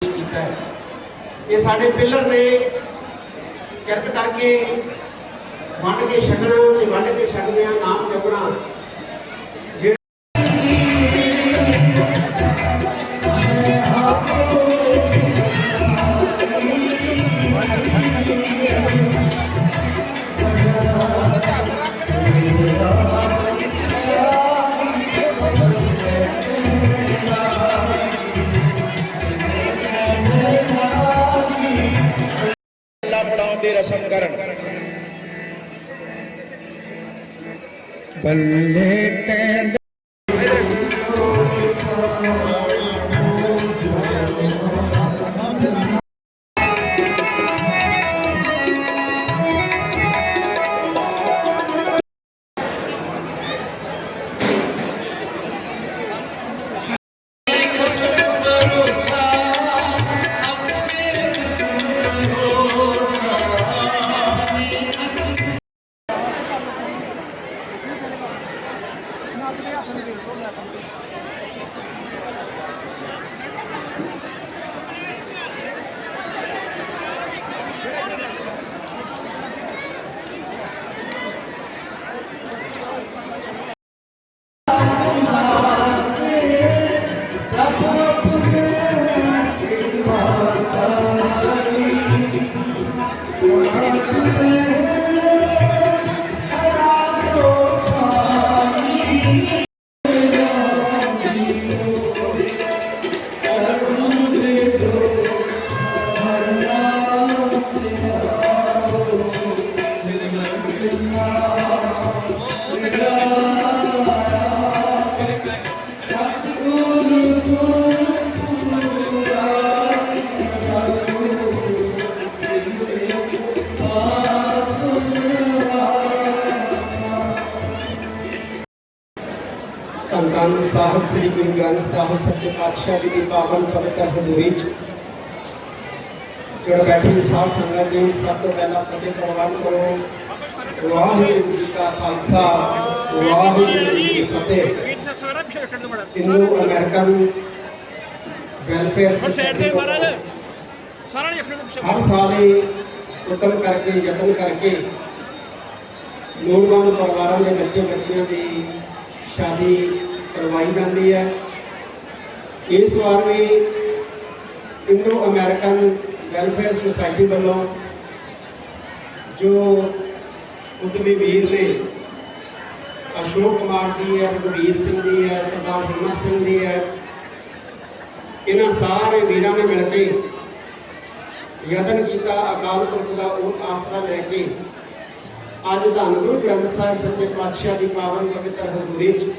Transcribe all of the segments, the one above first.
ਕੀਤਾ ਹੈ ਇਹ ਸਾਡੇ ਪਿੱਲਰ ਨੇ ਕਿਰਕ ਕਰਕੇ ਵੰਡ ਕੇ ਛਕਣਾ ਤੇ ਵੰਡ ਕੇ ਛਕਦਿਆਂ ਨਾਮ ਜਪਣਾ। ਰਸਮ ਕਰਨ। ਬੱਲੇ ਤੇ ਧੰਨ ਧੰਨ ਸਾਹਿਬ ਸ੍ਰੀ ਗੁਰੂ ਗ੍ਰੰਥ ਸਾਹਿਬ ਸੱਚੇ ਪਾਤਸ਼ਾਹ ਜੀ ਦੀ ਪਾਵਨ ਪਵਿੱਤਰ ਹਜ਼ੂਰੀ 'ਚ। ਜੁੜ ਬੈਠੀ ਸਾਧ ਸੰਗਤ ਜੀ ਸਭ ਤੋਂ ਪਹਿਲਾਂ ਫਤਿਹ ਪ੍ਰਵਾਨ ਕਰੋ। ਵਾਹਿਗੁਰੂ ਜੀ ਕਾ ਖਾਲਸਾ ਵਾਹਿਗੁਰੂ ਜੀ ਕੀ ਫਤਿਹ। ਇੰਡੋ ਅਮਰੀਕਨ ਵੈਲਫੇਅਰ ਸੁਸਾਇਟੀ ਹਰ ਸਾਲ ਹੀ ਉਦਮ ਕਰਕੇ ਯਤਨ ਕਰਕੇ ਲੋੜਵੰਦ ਪਰਿਵਾਰਾਂ ਦੇ ਬੱਚੇ ਬੱਚੀਆਂ ਦੀ ਸ਼ਾਦੀ ਕਰਵਾਈ ਜਾਂਦੀ ਹੈ। ਇਸ ਵਾਰ ਵੀ ਇੰਡੋ ਅਮਰੀਕਨ ਵੈਲਫੇਅਰ ਸੁਸਾਇਟੀ ਵੱਲੋਂ ਜੋ ਉਦਮੀ ਵੀਰ ਨੇ ਅਸ਼ੋਕ ਕੁਮਾਰ ਜੀ ਹੈ, ਰਘਵੀਰ ਸਿੰਘ ਜੀ ਹੈ, ਸਰਦਾਰ ਹਿੰਮਤ ਸਿੰਘ ਜੀ ਹੈ, ਇਹਨਾਂ ਸਾਰੇ ਵੀਰਾਂ ਨੇ ਮਿਲ ਕੇ ਯਤਨ ਕੀਤਾ, ਅਕਾਲ ਪੁਰਖ ਦਾ ਉਹ ਆਸਰਾ ਲੈ ਕੇ ਅੱਜ ਧੰਨ ਗੁਰੂ ਗ੍ਰੰਥ ਸਾਹਿਬ ਸੱਚੇ ਪਾਤਸ਼ਾਹ ਦੀ ਪਾਵਨ ਪਵਿੱਤਰ ਹਜ਼ੂਰੀ 'ਚ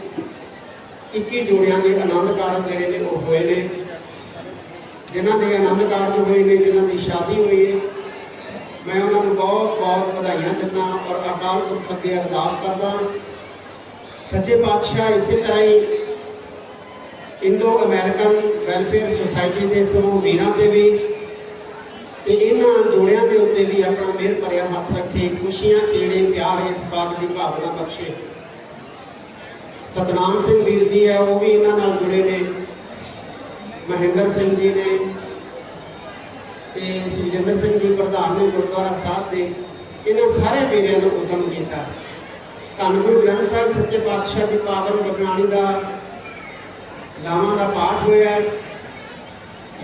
21 ਜੋੜਿਆਂ ਦੇ ਆਨੰਦ ਕਾਰਜ ਜਿਹੜੇ ਨੇ ਉਹ ਹੋਏ ਨੇ। ਜਿਨ੍ਹਾਂ ਦੇ ਆਨੰਦ ਕਾਰਜ ਹੋਏ ਨੇ, ਜਿਨ੍ਹਾਂ ਦੀ ਸ਼ਾਦੀ ਹੋਈ ਹੈ ਮੈਂ ਉਹਨਾਂ ਨੂੰ ਬਹੁਤ ਬਹੁਤ ਵਧਾਈਆਂ ਦਿੰਦਾ ਔਰ ਅਕਾਲ ਪੁਰਖ ਅੱਗੇ ਅਰਦਾਸ ਕਰਦਾ। ਸੱਚੇ ਪਾਤਸ਼ਾਹ ਇਸੇ ਤਰ੍ਹਾਂ ਹੀ ਇੰਡੋ ਅਮਰੀਕਨ ਵੈਲਫੇਅਰ ਸੁਸਾਇਟੀ ਦੇ ਸਮੂਹ ਵੀਰਾਂ ਤੇ ਵੀ ਤੇ ਇਹਨਾਂ ਜੋੜਿਆਂ ਦੇ ਉੱਤੇ ਵੀ ਆਪਣਾ ਮਿਹਰ ਭਰਿਆ ਹੱਥ ਰੱਖੇ, ਖੁਸ਼ੀਆਂ ਖੇੜੇ, ਪਿਆਰ ਇਤਫਾਕ ਦੀ ਭਾਵਨਾ ਬਖਸ਼ੇ। ਸਤਨਾਮ ਸਿੰਘ ਵੀਰ ਜੀ ਹੈ, ਉਹ ਵੀ ਇਹਨਾਂ ਨਾਲ ਜੁੜੇ ਨੇ। ਮਹਿੰਦਰ ਸਿੰਘ ਜੀ ਨੇ ਤੇ ਸੁਖਜਿੰਦਰ ਸਿੰਘ ਜੀ ਪ੍ਰਧਾਨ ਨੇ ਗੁਰਦੁਆਰਾ ਸਾਹਿਬ ਦੇ। ਇਹਨਾਂ ਸਾਰੇ ਵੀਰਾਂ ਨੂੰ ਉਦਮ ਕੀਤਾ। ਧੰਨ ਗੁਰੂ ਗ੍ਰੰਥ ਸਾਹਿਬ, ਸੱਚੇ ਪਾਤਸ਼ਾਹ ਦੀ ਪਾਵਨ ਗੁਰਬਾਣੀ ਦਾ, ਲਾਵਾਂ ਦਾ ਪਾਠ ਹੋਇਆ।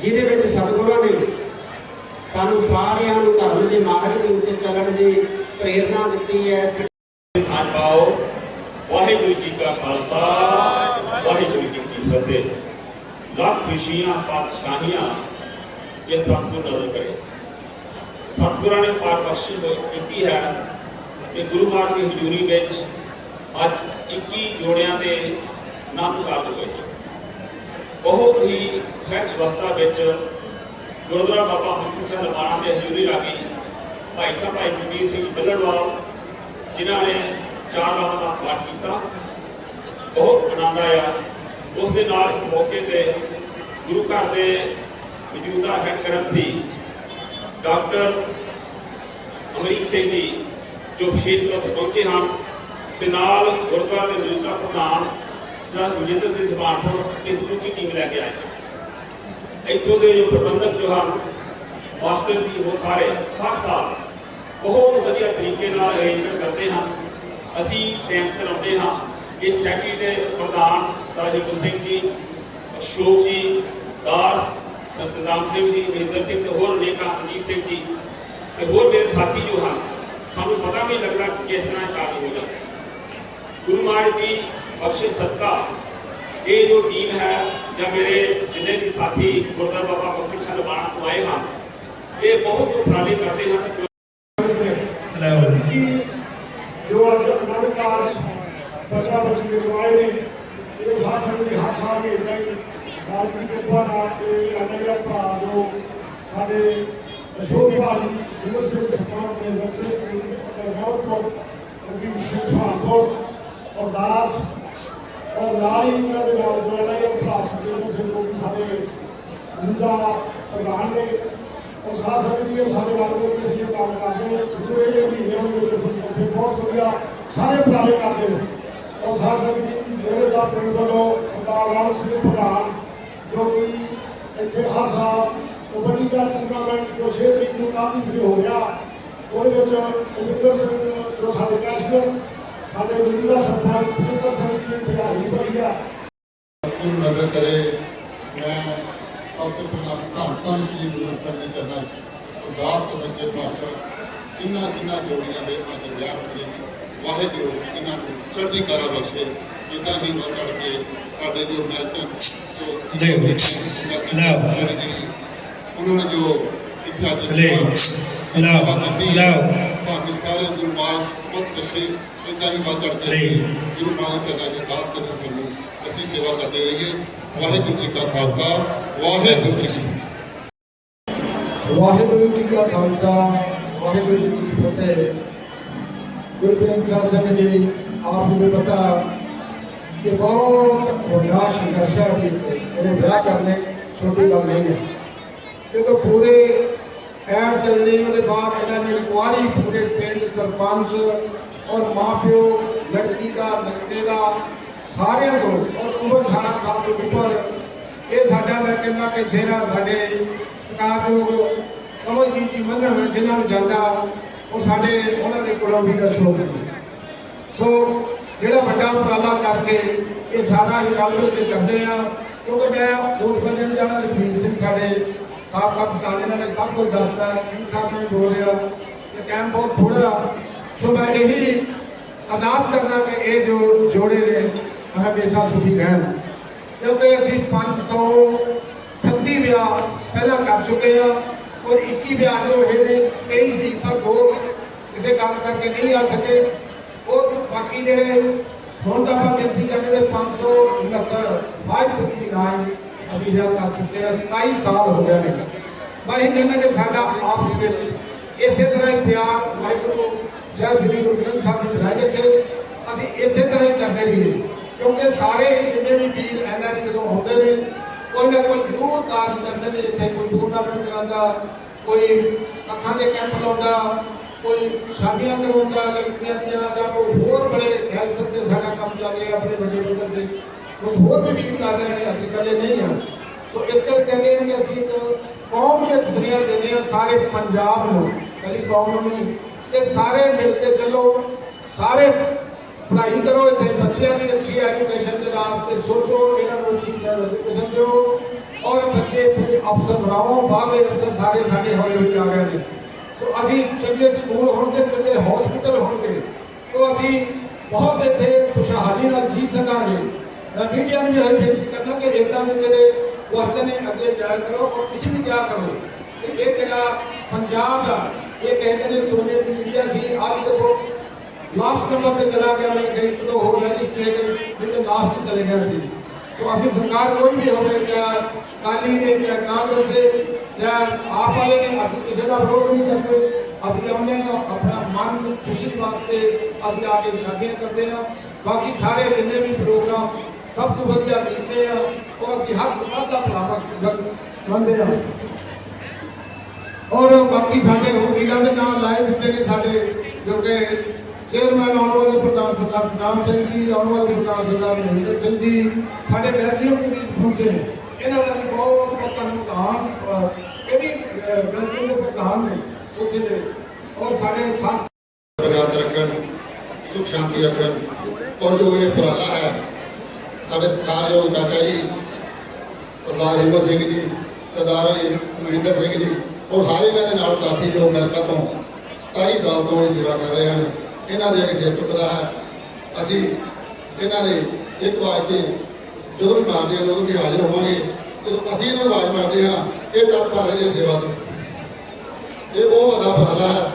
ਜਿਹਦੇ ਵਿੱਚ ਸਤਿਗੁਰਾਂ ਨੇ ਸਾਨੂੰ ਸਾਰਿਆਂ ਨੂੰ ਧਰਮ ਦੇ ਮਾਰਗ ਦੇ ਉੱਤੇ ਚੱਲਣ ਦੀ ਪ੍ਰੇਰਣਾ ਦਿੱਤੀ ਹੈ। ਸਾਥ ਪਾਓ। ਵਾਹਿਗੁਰੂ ਜੀ ਕਾ ਖਾਲਸਾ, ਵਾਹਿਗੁਰੂ ਜੀ ਕੀ ਫਤਿਹ। ਲੱਖ ਖੁਸ਼ੀਆਂ ਪਾਤਸ਼ਾਹੀਆਂ, ਜੇ ਸਤਿਗੁਰ ਨਜ਼ਰ ਕਰੇ ਸਤਿਗੁਰਾਂ ਨੇ ਪਾਰ ਬਖਸ਼ਿਸ਼ ਹੋਈ ਕੀਤੀ ਹੈ ਕਿ ਗੁਰੂ ਮਹਾਰਾਜ ਦੀ ਹਜ਼ੂਰੀ ਵਿੱਚ ਅੱਜ 21 ਜੋੜਿਆਂ ਦੇ ਨਾਮ ਕਾਰਜ ਹੋਏ। ਬਹੁਤ ਹੀ ਸਹਿਜ ਅਵਸਥਾ ਵਿੱਚ ਗੁਰਦੁਆਰਾ ਬਾਬਾ ਮੁਖੀ ਸਾਹਿਬ ਲਬਾਣਾ ਦੇ ਹਜ਼ੂਰੀ ਰਾਗੀ ਭਾਈ ਸਾਹਿਬ, ਭਾਈ ਜਗੀਰ ਸਿੰਘ ਬੱਲੜਵਾਲ, ਜਿਨ੍ਹਾਂ ਨੇ ਚਾਰ ਬਾਬਾ ਦਾ ਪਾਠ ਕੀਤਾ। ਬਹੁਤ ਆਨੰਦ ਆਇਆ। ਉਸ ਦੇ ਨਾਲ ਇਸ ਮੌਕੇ ਤੇ ਗੁਰੂ ਘਰ ਦੇ ਮੌਜੂਦਾ ਹੈਡ ਗ੍ਰੰਥੀ ਡਾਕਟਰ ਅਮਰੀਕ ਸਿੰਘ ਜੀ, ਜੋ ਵਿਸ਼ੇਸ਼ ਤੌਰ ਤੇ ਪਹੁੰਚੇ ਹਨ ਤੇ ਨਾਲ ਗੁਰਦੁਆਰਾ ਦੇ ਮੌਜੂਦਾ ਪ੍ਰਧਾਨ ਸਰ ਸੁਜਿੰਦਰ ਸਿੰਘ ਸੁਭਾਨਪੁਰ ਤੇ ਸਮੁੱਚੀ ਟੀਮ ਲੈ ਕੇ ਆਏ। ਇੱਥੋਂ ਦੇ ਜੋ ਪ੍ਰਬੰਧਕ ਜੋ ਹਨ, ਮਾਸਟਰ ਜੀ, ਉਹ ਸਾਰੇ ਹਰ ਸਾਲ ਬਹੁਤ ਵਧੀਆ ਤਰੀਕੇ ਨਾਲ ਅਰੇਂਜਮੈਂਟ ਕਰਦੇ ਹਨ। ਅਸੀਂ ਟਾਈਮ ਸਿਰ ਆਉਂਦੇ ਹਾਂ। ਇਸ ਸੈਕੀ ਦੇ ਪ੍ਰਧਾਨ ਸਾਹਿਬ ਸਿੰਘ ਜੀ, ਅਸ਼ੋਕ ਜੀ, ਦਾਸ ਸਰਦਾਮ ਸਿੰਘ ਜੀ, ਮਹਿੰਦਰ ਸਿੰਘ ਤੇ ਹੋਰ ਅਨੇਕਾਂ ਅਜੀਤ ਸਿੰਘ ਜੀ ਤੇ ਹੋਰ ਮੇਰੇ ਸਾਥੀ ਜੋ ਹਨ, ਸਾਨੂੰ ਪਤਾ ਵੀ ਨਹੀਂ ਲੱਗਦਾ ਕਿ ਕਿਸ ਤਰ੍ਹਾਂ ਕਾਰਜ ਹੋ ਜਾਂਦਾ ਗੁਰੂ ਮਹਾਰਾਜ ਦੀ ਬਖਸ਼ਿਸ਼ ਸਦਕਾ ਇਹ ਜੋ ਟੀਮ ਹੈ ਜਾਂ ਮੇਰੇ ਜਿੰਨੇ ਵੀ ਸਾਥੀ ਗੁਰਦੁਆਰਾ ਬਾਬਾ ਮੁਖੀ ਸਾਹਿਬ ਲਬਾਣਾ ਤੋਂ ਆਏ ਹਨ ਇਹ ਬਹੁਤ ਉਪਰਾਲੇ ਕਰਦੇ ਹਨ ਕਿ ਜੋ ਅੱਜ ਅਨੰਦ ਕਾਰਜ ਬੱਚਾ ਬੱਚੀ ਦੇ ਦਵਾਈ ਨੇ ਇਹ ਖਾਸ ਕਰਕੇ ਹਰ ਸਾਲ ਵੀ ਇਦਾਂ ਹੀ ਨਾਲ ਦੀ ਕਿਰਪਾ ਨਾਲ ਤੇ ਅਨੇਕ ਭਰਾ ਜੋ ਸਾਡੇ ਅਸ਼ੋਕ ਭਾਜੀ ਜਿਵੇਂ ਸਿੰਘ ਸਰਕਾਰ ਦੇ ਦਰਸੇ ਬਹੁਤ ਬਹੁਤ ਸਿੰਘ ਬਹੁਤ ਔਰ ਦਾਸ ਔਰ ਨਾਲ ਹੀ ਇਹਨਾਂ ਦੇ ਨਾਲ ਜੋ ਇਹ ਭਰਾ ਸੁਖਜਿੰਦਰ ਸਿੰਘ ਜੋ ਸਾਡੇ ਮੁੰਡਾ ਪ੍ਰਧਾਨ ਨੇ। ਔਰ ਸਾਰਾ ਸੰਗਤ ਜੀ ਸਾਰੇ ਨਾਲ ਮਿਲ ਅਸੀਂ ਇਹ ਕੰਮ ਕਰਦੇ ਹਾਂ ਜੋ ਇਹ ਮਹੀਨਿਆਂ ਦੇ ਵਿੱਚ ਅਸੀਂ ਇੱਥੇ ਬਹੁਤ ਵਧੀਆ ਸਾਰੇ ਉਪਰਾਲੇ ਕਰਦੇ ਨੇ। ਔਰ ਸਾਰਾ ਸੰਗਤ ਜੀ ਮੇਰੇ ਦਾ ਪਿੰਡ ਵੱਲੋਂ ਸਰਦਾਰ ਰਾਮ ਸਿੰਘ ਪ੍ਰਧਾਨ, ਜੋ ਕਿ ਇੱਥੇ ਹਰ ਸਾਲ ਕਬੱਡੀ ਦਾ ਟੂਰਨਾਮੈਂਟ ਜੋ 6 ਤਰੀਕ ਨੂੰ ਕਾਫੀ ਵੀ ਹੋ ਰਿਹਾ ਉਹਦੇ ਵਿੱਚ ਅਮਿੰਦਰ ਸਿੰਘ ਜੋ ਸਾਡੇ ਕੈਸ਼ੀਅਰ ਸਾਡੇ ਮੌਜੂਦਾ ਸਰਪੰਚ ਪਚਿੱਤਰ ਸਿੰਘ ਜੀ ਨੇ ਇੱਥੇ ਹਾਜ਼ਰੀ ਭਰੀ ਆ ਨੂੰ ਨਜ਼ਰ ਕਰੇ। ਮੈਂ ਸਭ ਤੋਂ ਪਹਿਲਾਂ ਧੰਨ ਧੰਨ ਸ਼੍ਰੀ ਗੁਰੂ ਸਾਹਿਬ ਦੇ ਚਰਨਾਂ 'ਚ ਅਰਦਾਸ ਤੇ ਬੱਚੇ ਪਾਤਸ਼ਾਹ ਜਿਨ੍ਹਾਂ ਜਿਨ੍ਹਾਂ ਜੋੜੀਆਂ ਦੇ ਅੱਜ ਵਿਆਹ ਹੋਏ ਵਾਹਿਗੁਰੂ ਇਹਨਾਂ ਨੂੰ ਚੜ੍ਹਦੀ ਕਲਾ ਬਖਸ਼ੇ ਇਦਾਂ ਹੀ ਵੱਧ ਚੜ੍ਹ ਕੇ ਸਾਡੇ ਜੋ ਅਮਰੀਕਨ ਜੋ ਲਿਓ। ਉਹਨਾਂ ਨੇ ਜੋ ਇੱਥੇ ਅੱਜ ਲਿਆਓ। ਸੇਵਾ ਲਿਆਓ। ਕੀਤੀ ਹੈ, ਲਿਆਓ। ਸਾਨੂੰ ਸਾਰੇ ਗੁਰੂ ਮਹਾਰਾਜ ਸਬਤ ਬਖਸ਼ੇ ਇਦਾਂ ਹੀ ਵੱਧ ਚੜ੍ਹ ਕੇ ਅਸੀਂ ਲਿਆਓ। ਗੁਰੂ ਮਹਾਰਾਜ ਚਰਨਾਂ 'ਚ ਅਰਦਾਸ ਕਰਦੇ ਹਾਂ ਅਸੀਂ ਸੇਵਾ ਕਰਦੇ ਰਹੀਏ ਵਾਹਿਗੁਰੂ ਜੀ ਕਾ ਖਾਲਸਾ ਵਾਹਿਗੁਰੂ ਜੀ ਕੀ ਫਤਿਹ ਵਾਹਿਗੁਰੂ ਜੀ ਕਾ ਖਾਲਸਾ ਵਾਹਿਗੁਰੂ ਜੀ ਕੀ ਫਤਿਹ ਗੁਰੂ ਗ੍ਰੰਥ ਸਾਹਿਬ ਸੰਗਤ ਜੀ ਆਪ ਜੀ ਨੂੰ ਪਤਾ ਕਿ ਬਹੁਤ ਵੱਡਾ ਸੰਘਰਸ਼ ਹੈ ਕਿ ਜਿਹੜੇ ਵਿਆਹ ਕਰਨੇ ਛੋਟੀ ਗੱਲ ਨਹੀਂ ਹੈ ਕਿਉਂਕਿ ਪੂਰੇ ਐਡ ਚੱਲਣੇ ਉਹਦੇ ਬਾਅਦ ਇਹਨਾਂ ਦੀ ਇਨਕੁਆਰੀ ਪੂਰੇ ਪਿੰਡ ਸਰਪੰਚ ਔਰ ਮਾਪਿਓ, ਲੜਕੀ ਦਾ, ਲੜਕੇ ਦਾ, ਸਾਰਿਆਂ ਤੋਂ ਔਰ ਉਮਰ 18 ਸਾਲ ਤੋਂ ਉੱਪਰ ਇਹ ਸਾਡਾ ਮੈਂ ਕਹਿੰਦਾ ਕਿ ਸੇਰਾ ਸਾਡੇ ਸਤਿਕਾਰਯੋਗ ਕਮਲਜੀਤ ਜੀ ਮੰਨਣ ਜਿਨ੍ਹਾਂ ਨੂੰ ਜਾਂਦਾ, ਉਹ ਸਾਡੇ, ਉਹਨਾਂ ਦੇ ਕੋਲੋਂ ਵੀ ਦਾ ਸ਼ੋਕ ਸੋ ਜਿਹੜਾ ਵੱਡਾ ਉਪਰਾਲਾ ਕਰਕੇ ਇਹ ਸਾਰਾ ਹੀ ਰਲ ਮਿਲ ਕੇ ਕਰਦੇ ਆ, ਕਿਉਂਕਿ ਮੈਂ ਉਸ ਬੰਦੇ ਨੂੰ ਜਾਣਾ ਰਫੀਕ ਸਿੰਘ ਸਾਡੇ ਸਾਬਕਾ ਪ੍ਰਧਾਨ ਇਹਨਾਂ ਨੇ ਸਭ ਕੁਝ ਦੱਸਦਾ ਹੈ, ਸਿੰਘ ਸਾਹਿਬ ਨੇ ਬੋਲ ਰਿਹਾ ਕਿ ਟਾਈਮ ਬਹੁਤ ਥੋੜਾ ਸੋ ਮੈਂ ਇਹੀ ਅਰਦਾਸ ਕਰਨਾ ਕਿ ਇਹ ਜੋ ਜੋੜੇ ਨੇ ਹਮੇਸ਼ਾ ਸੁਖੀ ਰਹਿਣ ਕਿਉਂਕਿ ਅਸੀਂ 538 ਵਿਆਹ ਪਹਿਲਾਂ ਕਰ ਚੁੱਕੇ ਆ ਔਰ 21 ਵਿਆਹ ਜੋ ਹੋਏ ਨੇ 23 ਸੀ ਪਰ ਦੋ ਕਿਸੇ ਕੰਮ ਕਰਕੇ ਨਹੀਂ ਆ ਸਕੇ ਉਹ ਬਾਕੀ ਜਿਹੜੇ ਹੁਣ ਤਾਂ ਆਪਾਂ ਗਿਣਤੀ ਕਰਦੇ ਦੇ 569 569 ਅਸੀਂ ਵਿਆਹ ਕਰ ਚੁੱਕੇ ਆ 27 ਸਾਲ ਹੋ ਗਏ ਨੇ। ਮੈਂ ਇਹ ਕਹਿੰਦਾ ਕਿ ਸਾਡਾ ਆਪਸ ਵਿੱਚ ਇਸੇ ਤਰ੍ਹਾਂ ਹੀ ਪਿਆਰ ਵਾਹਿਗੁਰੂ ਸਾਹਿਬ ਸ੍ਰੀ ਗੁਰੂ ਗ੍ਰੰਥ ਸਾਹਿਬ ਜੀ ਰਹਿ ਰੱਖੇ ਅਸੀਂ ਇਸੇ ਤਰ੍ਹਾਂ ਹੀ ਕਰਦੇ ਰਹੀਏ, ਕਿਉਂਕਿ ਸਾਰੇ ਜਿੰਨੇ ਵੀ ਵੀਰ ਐਨਆਰ ਜਦੋਂ ਆਉਂਦੇ ਨੇ, ਕੋਈ ਨਾ ਕੋਈ ਜ਼ਰੂਰ ਕਾਰਜ ਕਰਦੇ ਨੇ, ਜਿੱਥੇ ਕੋਈ ਟੂਰਨਾਮੈਂਟ ਕਰਾਉਂਦਾ, ਕੋਈ ਅੱਖਾਂ ਦੇ ਕੈਂਪ ਲਾਉਂਦਾ, ਕੋਈ ਸ਼ਾਦੀਆਂ ਕਰਵਾਉਂਦਾ ਲੜਕੀਆਂ ਦੀਆਂ ਜਾਂ ਕੋਈ ਹੋਰ ਬੜੇ ਹੈਲਥ ਦੇ ਸਾਡਾ ਕੰਮ ਚੱਲ ਰਿਹਾ, ਆਪਣੇ ਵੱਡੇ ਪੱਧਰ ਤੇ ਕੁਝ ਹੋਰ ਵੀ ਵੀਰ ਕਰ ਰਹੇ ਨੇ, ਅਸੀਂ ਇਕੱਲੇ ਨਹੀਂ ਹਾਂ। ਸੋ ਇਸ ਕਰਕੇ ਕਹਿੰਦੇ ਹਾਂ ਕਿ ਅਸੀਂ ਇੱਕ ਕੌਮ ਨੂੰ ਇੱਕ ਸੁਨੇਹਾ ਦਿੰਦੇ ਹਾਂ, ਸਾਰੇ ਪੰਜਾਬ ਨੂੰ ਕੱਲੀ ਕੌਮ ਨੂੰ ਨਹੀਂ ਕਿ ਸਾਰੇ ਮਿਲ ਕੇ ਚੱਲੋ, ਸਾਰੇ ਪੜ੍ਹਾਈ ਕਰੋ, ਇੱਥੇ ਬੱਚਿਆਂ ਦੀ ਅੱਛੀ ਐਜੂਕੇਸ਼ਨ ਦੇ ਨਾਲ ਤੇ ਸੋਚੋ, ਇਹਨਾਂ ਨੂੰ ਅੱਛੀ ਐਜੂਕੇਸ਼ਨ ਦਿਓ, ਔਰ ਬੱਚੇ ਇੱਥੇ ਅਫਸਰ ਬਣਾਓ, ਬਾਹਰਲੇ ਅਫਸਰ ਸਾਰੇ ਸਾਡੇ ਹੌਲੀ ਹੌਲੀ ਆ ਗਏ ਨੇ। ਸੋ ਅਸੀਂ ਚੰਗੇ ਸਕੂਲ ਹੋਣਗੇ, ਚੰਗੇ ਹਸਪੀਟਲ ਹੋਣਗੇ, ਤੋਂ ਅਸੀਂ ਬਹੁਤ ਇੱਥੇ ਖੁਸ਼ਹਾਲੀ ਨਾਲ ਜੀ ਸਕਾਂਗੇ। ਮੈਂ ਮੀਡੀਆ ਨੂੰ ਵੀ ਇਹ ਬੇਨਤੀ ਕਰਨਾ ਕਿ ਇਦਾਂ ਦੇ ਜਿਹੜੇ ਕੁਐਸਚਨ ਨੇ ਅੱਗੇ ਜਾਇਆ ਕਰੋ ਔਰ ਤੁਸੀਂ ਵੀ ਕਿਆ ਕਰੋ। ਤੇ ਇਹ ਜਿਹੜਾ ਪੰਜਾਬ ਦਾ, ਇਹ ਕਹਿੰਦੇ ਨੇ ਸੋਨੇ ਦੀ ਚਿੜੀਆ ਸੀ ਅੱਜ ਦੇਖੋ ਲਾਸਟ ਨੰਬਰ ਤੇ ਚਲਾ ਗਿਆ, ਮੈਂ ਕਈ ਤੋਂ ਹੋਰ ਮੈਜਿਸਟ੍ਰੇਟ ਨਹੀਂ ਤੇ ਲਾਸਟ ਤੇ ਚਲੇ ਗਿਆ ਸੀ। ਸੋ ਅਸੀਂ ਸਰਕਾਰ ਕੋਈ ਵੀ ਹੋਵੇ, ਚਾਹੇ ਕਾਲੀ ਦੇ ਚਾਹੇ ਕਾਂਗਰਸ ਦੇ ਚਾਹੇ ਆਪ ਵਾਲੇ ਨੇ, ਅਸੀਂ ਕਿਸੇ ਦਾ ਵਿਰੋਧ ਨਹੀਂ ਕਰਦੇ। ਅਸੀਂ ਆਉਂਦੇ ਹਾਂ ਆਪਣਾ ਮਨ ਖੁਸ਼ੀ ਵਾਸਤੇ ਅਸੀਂ ਆ ਕੇ ਸ਼ਾਦੀਆਂ ਕਰਦੇ ਹਾਂ। ਬਾਕੀ ਸਾਰੇ ਜਿੰਨੇ ਵੀ ਪ੍ਰੋਗਰਾਮ ਸਭ ਤੋਂ ਵਧੀਆ ਕੀਤੇ ਆ। ਔਰ ਅਸੀਂ ਹਰ ਸਮਾਜ ਦਾ ਭਲਾ ਮੰਨਦੇ ਹਾਂ ਔਰ ਬਾਕੀ ਸਾਡੇ ਹੋਰ ਵੀਰਾਂ ਦੇ ਨਾਮ ਲਾਏ ਦਿੱਤੇ ਨੇ ਸਾਡੇ ਜੋ ਕਿ ਚੇਅਰਮੈਨ ਆਉਣ ਵਾਲੇ ਪ੍ਰਧਾਨ ਸਰਦਾਰ ਸਨਾਮ ਸਿੰਘ ਜੀ ਆਉਣ ਵਾਲੇ ਪ੍ਰਧਾਨ ਸਰਦਾਰ ਮਹਿੰਦਰ ਸਿੰਘ ਜੀ ਸਾਡੇ ਦੇ ਵੀ ਪਹੁੰਚੇ ਨੇ। ਇਹਨਾਂ ਦਾ ਵੀ ਬਹੁਤ ਬਹੁਤ ਧੰਨਵਾਦ ਵੀ ਅਹ ਬੈਲਜੀਅਮ ਦੇ ਪ੍ਰਧਾਨ ਨੇ ਉੱਥੇ ਦੇ। ਔਰ ਸਾਡੇ ਖਾਸ ਬਰਕਰਾਰ ਰੱਖਣ ਸੁਖ ਸ਼ਾਂਤੀ ਰੱਖਣ। ਔਰ ਜੋ ਇਹ ਉਪਰਾਲਾ ਹੈ ਸਾਡੇ ਸਤਿਕਾਰਯੋਗ ਚਾਚਾ ਜੀ, ਸਰਦਾਰ ਹਿੰਮਤ ਸਿੰਘ ਜੀ, ਸਰਦਾਰ ਮਹਿੰਦਰ ਸਿੰਘ ਜੀ ਉਹ ਸਾਰੇ ਇਹਨਾਂ ਦੇ ਨਾਲ ਸਾਥੀ ਜੋ ਅਮਰੀਕਾ ਤੋਂ 27 ਸਾਲ ਤੋਂ ਇਹ ਸੇਵਾ ਕਰ ਰਹੇ ਹਨ, ਇਹਨਾਂ ਦੇ ਅੱਗੇ ਸਿਰ ਚੁੱਕਦਾ ਹੈ। ਅਸੀਂ ਇਹਨਾਂ ਨੇ ਇੱਕ ਵਾਰ ਤੇ ਜਦੋਂ ਵੀ ਮਾਰਦੇ ਹਾਂ ਉਦੋਂ ਵੀ ਹਾਜ਼ਰ ਹੋਵਾਂਗੇ, ਜਦੋਂ ਅਸੀਂ ਇਹਨਾਂ ਨੂੰ ਆਵਾਜ਼ ਮਾਰਦੇ ਹਾਂ, ਇਹ ਤਤਪਰ ਦੇ ਸੇਵਾ ਤੋਂ। ਇਹ ਬਹੁਤ ਵੱਡਾ ਉਪਰਾਲਾ ਹੈ।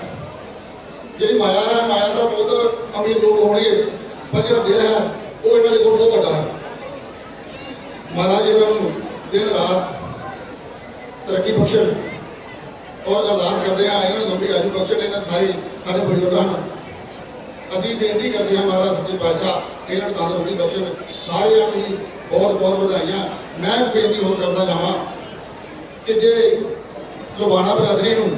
ਜਿਹੜੀ ਮਾਇਆ ਹੈ, ਮਾਇਆ ਤਾਂ ਬਹੁਤ ਅਮੀਰ ਲੋਕ ਹੋਣਗੇ, ਪਰ ਜਿਹੜਾ ਦਿਲ ਹੈ, ਉਹ ਇਹਨਾਂ ਦੇ ਕੋਲ ਬਹੁਤ ਵੱਡਾ ਹੈ। ਮਹਾਰਾਜ ਇਹਨਾਂ ਨੂੰ ਦਿਨ ਰਾਤ ਤਰੱਕੀ ਬਖਸ਼ਣ ਔਰ ਅਰਦਾਸ ਕਰਦੇ ਹਾਂ, ਇਹਨਾਂ ਨੂੰ ਲੰਬੀ ਆਯੂ ਬਖਸ਼ਣ, ਇਹਨਾਂ ਸਾਰੇ, ਸਾਡੇ ਬਜ਼ੁਰਗਾਂ ਨੂੰ। ਅਸੀਂ ਬੇਨਤੀ ਕਰਦੇ ਹਾਂ ਮਹਾਰਾਜ ਸੱਚੇ ਪਾਤਸ਼ਾਹ, ਇਹਨਾਂ ਨੂੰ ਤੰਦਰੁਸਤੀ ਬਖਸ਼ਣ। ਸਾਰਿਆਂ ਨੂੰ ਹੀ ਬਹੁਤ ਬਹੁਤ ਵਧਾਈਆਂ। ਮੈਂ ਇੱਕ ਬੇਨਤੀ ਹੋਰ ਕਰਦਾ ਜਾਵਾਂ ਕਿ ਜੇ ਲੁਬਾਣਾ ਬਰਾਦਰੀ ਨੂੰ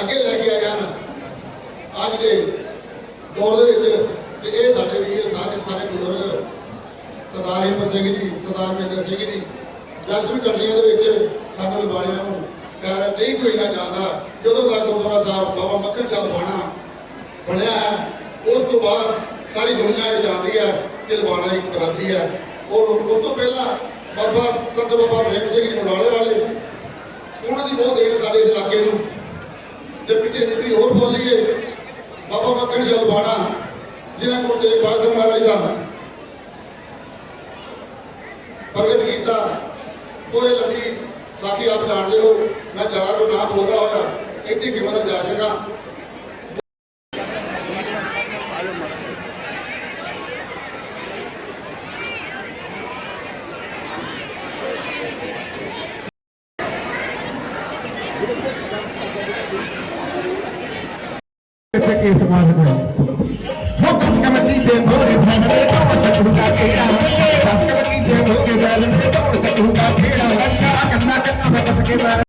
ਅੱਗੇ ਲੈ ਕੇ ਆਏ ਹਨ, ਅੱਜ ਦੇ ਦੌਰ ਦੇ ਵਿੱਚ, ਤੇ ਇਹ ਸਾਡੇ ਵੀਰ, ਸਾਰੇ ਸਾਰੇ ਬਜ਼ੁਰਗ ਸਰਦਾਰ ਹਿੰਮਤ ਸਿੰਘ ਜੀ, ਸਰਦਾਰ ਮਹਿੰਦਰ ਸਿੰਘ ਜੀ ਦਸਵੀਂ ਕੰਟਰੀਆਂ ਦੇ ਵਿੱਚ ਸਾਡੇ ਲਬਾੜਿਆਂ ਨੂੰ ਪਿਆਰ ਨਹੀਂ ਕੋਈ ਨਾ ਜਾਂਦਾ। ਜਦੋਂ ਦਾ ਗੁਰਦੁਆਰਾ ਸਾਹਿਬ ਬਾਬਾ ਮੱਖਣ ਸਾਹਿਬ ਬਾਣਾ ਬਣਿਆ ਹੈ, ਉਸ ਤੋਂ ਬਾਅਦ ਸਾਰੀ ਦੁਨੀਆ ਇਹ ਜਾਣਦੀ ਹੈ ਕਿ ਲਵਾਣਾ ਇੱਕ ਬਰਾਦਰੀ ਹੈ। ਔਰ ਉਸ ਤੋਂ ਪਹਿਲਾਂ ਬਾਬਾ ਸੰਤ ਬਾਬਾ ਪ੍ਰੇਮ ਸਿੰਘ ਜੀ ਮਰਾਲੇ ਵਾਲੇ, ਉਹਨਾਂ ਦੀ ਬਹੁਤ ਦੇਣ ਹੈ ਸਾਡੇ ਇਸ ਇਲਾਕੇ ਨੂੰ। ਤੇ ਪਿੱਛੇ ਜਿਸਦੀ ਹੋਰ ਬੋਲੀਏ, ਬਾਬਾ ਮੱਖਣ ਸਿੰਘ ਬਾਣਾ, ਜਿਨ੍ਹਾਂ ਕੋਲ ਤੇਗ ਬਹਾਦਰ ਮਹਾਰਾਜ ਦਾ ਪ੍ਰਗਟ ਕੀਤਾ। ਉਹਨੇ ਲੰਬੀ ਸਾਖੀ ਆਪ ਜਾਣਦੇ ਹੋ। ਮੈਂ ਜ਼ਿਆਦਾ ਤੋਂ ਨਾ ਬੋਲਦਾ ਹੋਇਆ। ਇੱਥੇ ਕਿਵੇਂ ਦਾ ਜਾ ਸਕਾਂ? ਇੱਥੇ ਸਮਾਜ ਨੂੰ ਹੋ ਦਸ ਕਮਟੀ ਦੇ ਮੋਰੇ ਫਸਲੇ ਤੋਂ ਸਕੂਗਾ ਕਿਹੜਾ ਦਸ ਕਮਟੀ ਦੇ ਮੋਰੇ ਕੰਨਾ ਸੱਤ ਕੇ ਮਾਰ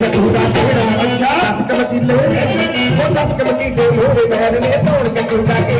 ਸਕੂਗਾ ਕਿਹੜਾ ਅੱਛਾ ਦਸ ਕਮਟੀ ਲੈ। ਉਹ ਦਸ ਕਮਟੀ ਦੇ ਮੋਰੇ ਫਸਲੇ ਤੋਂ ਸਕੂਗਾ ਕਿਹੜਾ